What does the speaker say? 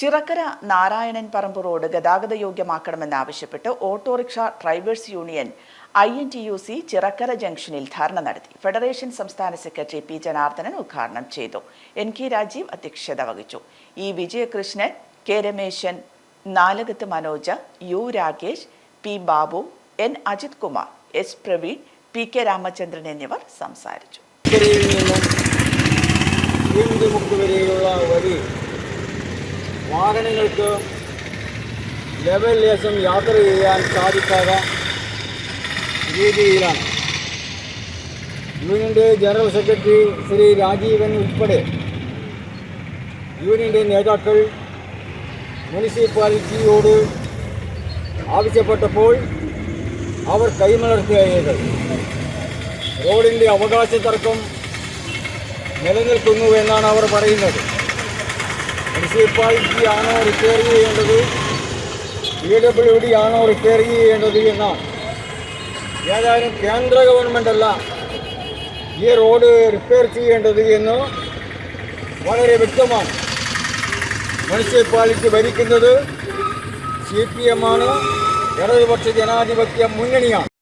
Chirakkara Narayanan Parambu road ഗതാഗത യോഗ്യമാക്കണമെന്നാവശ്യപ്പെട്ട് auto rickshaw drivers union I N T U C Chirakkara ജംഗ്ഷനിൽ ധർണ നടത്തി. Federation സംസ്ഥാന സെക്രട്ടറി പി ജനാർദ്ദനൻ ഉദ്ഘാടനം ചെയ്തു. എൻ കെ രാജീവ് അധ്യക്ഷത വഹിച്ചു. E Vijayakrishnan K Rameshan Nalakath Manoja U Rakesh P Babu N Ajith Kumar S Praveen P K Ramachandran എന്നിവർ സംസാരിച്ചു. വാഹനങ്ങൾക്ക് ലെവൽ ലേശം യാത്ര ചെയ്യാൻ സാധിക്കാത്ത രീതിയിലാണ്. യൂണിയന്റെ ജനറൽ സെക്രട്ടറി ശ്രീ രാജീവൻ ഉൾപ്പെടെ യൂണിയന്റെ നേതാക്കൾ മുനിസിപ്പാലിറ്റിയോട് ആവശ്യപ്പെട്ടപ്പോൾ അവർ കൈമലർത്തുകയത് റോഡിന്റെ അവകാശ തർക്കം നിലനിൽക്കുന്നു എന്നാണ് അവർ പറയുന്നത്. മുനിസിപ്പാലിറ്റി ആണോ റിപ്പയർ ചെയ്യേണ്ടത്? പി ഡബ്ല്യു ഡി ആണോ റിപ്പയർ ചെയ്യേണ്ടത് എന്നാണ്. ഏതായാലും കേന്ദ്ര ഗവൺമെന്റ് അല്ല ഈ റോഡ് റിപ്പയർ ചെയ്യേണ്ടത് എന്ന് വളരെ വ്യക്തമാണ്. മുനിസിപ്പാലിറ്റി ഭരിക്കുന്നത് സി പി എമ്മാണ് ഇടതുപക്ഷ ജനാധിപത്യ മുന്നണിയാണ്.